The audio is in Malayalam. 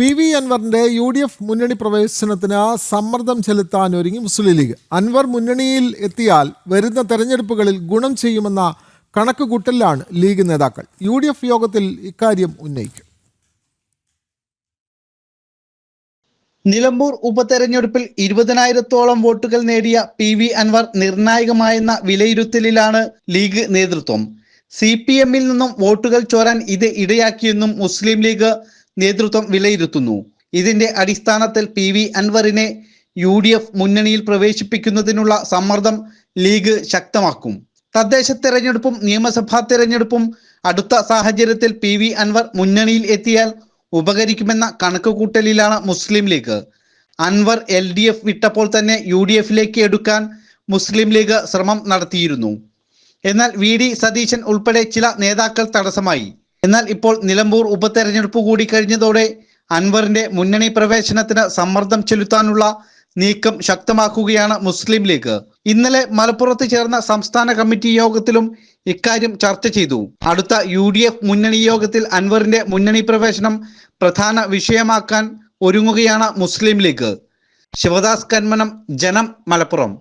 പി വി അൻവറിന്റെ യു ഡി എഫ് മുന്നണി പ്രവേശനത്തിന് സമ്മർദ്ദം ചെലുത്താൻ ഒരുങ്ങി മുസ്ലിം ലീഗ്. അൻവർ മുന്നണിയിൽ എത്തിയാൽ വരുന്ന തെരഞ്ഞെടുപ്പുകളിൽ ഗുണം ചെയ്യുമെന്ന കണക്കുകൂട്ടലിലാണ് ലീഗ് നേതാക്കൾ. യു ഡി എഫ് യോഗത്തിൽ ഇക്കാര്യം ഉന്നയിക്കും. നിലമ്പൂർ ഉപതെരഞ്ഞെടുപ്പിൽ ഇരുപതിനായിരത്തോളം വോട്ടുകൾ നേടിയ പി വി അൻവർ നിർണായകമായെന്ന വിലയിരുത്തലിലാണ് ലീഗ് നേതൃത്വം. സി പി എമ്മിൽ നിന്നും വോട്ടുകൾ ചോരാൻ ഇത് ഇടയാക്കിയെന്നും മുസ്ലിം ലീഗ് നേതൃത്വം വിലയിരുത്തുന്നു. ഇതിന്റെ അടിസ്ഥാനത്തിൽ പി വി അൻവറിനെ യു ഡി എഫ് മുന്നണിയിൽ പ്രവേശിപ്പിക്കുന്നതിനുള്ള സമ്മർദ്ദം ലീഗ് ശക്തമാക്കും. തദ്ദേശ തെരഞ്ഞെടുപ്പും നിയമസഭാ തെരഞ്ഞെടുപ്പും അടുത്ത സാഹചര്യത്തിൽ പി വി അൻവർ മുന്നണിയിൽ എത്തിയാൽ ഉപകരിക്കുമെന്ന കണക്കുകൂട്ടലിലാണ് Muslim League. Anvar L D F വിട്ടപ്പോൾ തന്നെ യു ഡി എഫിലേക്ക് എടുക്കാൻ മുസ്ലിം ലീഗ് ശ്രമം നടത്തിയിരുന്നു. എന്നാൽ വി ഡി സതീശൻ ഉൾപ്പെടെ ചില നേതാക്കൾ തടസ്സമായി. എന്നാൽ ഇപ്പോൾ നിലമ്പൂർ ഉപതെരഞ്ഞെടുപ്പ് കൂടി കഴിഞ്ഞതോടെ അൻവറിന്റെ മുന്നണി പ്രവേശനത്തിന് സമ്മർദ്ദം ചെലുത്താനുള്ള നീക്കം ശക്തമാക്കുകയാണ് മുസ്ലിം ലീഗ്. ഇന്നലെ മലപ്പുറത്ത് ചേർന്ന സംസ്ഥാന കമ്മിറ്റി യോഗത്തിലും ഇക്കാര്യം ചർച്ച ചെയ്തു. അടുത്ത യു ഡി എഫ് മുന്നണി യോഗത്തിൽ അൻവറിന്റെ മുന്നണി പ്രവേശനം പ്രധാന വിഷയമാക്കാൻ ഒരുങ്ങുകയാണ് മുസ്ലിം ലീഗ്. ശിവദാസ് കന്മനം ജനം മലപ്പുറം.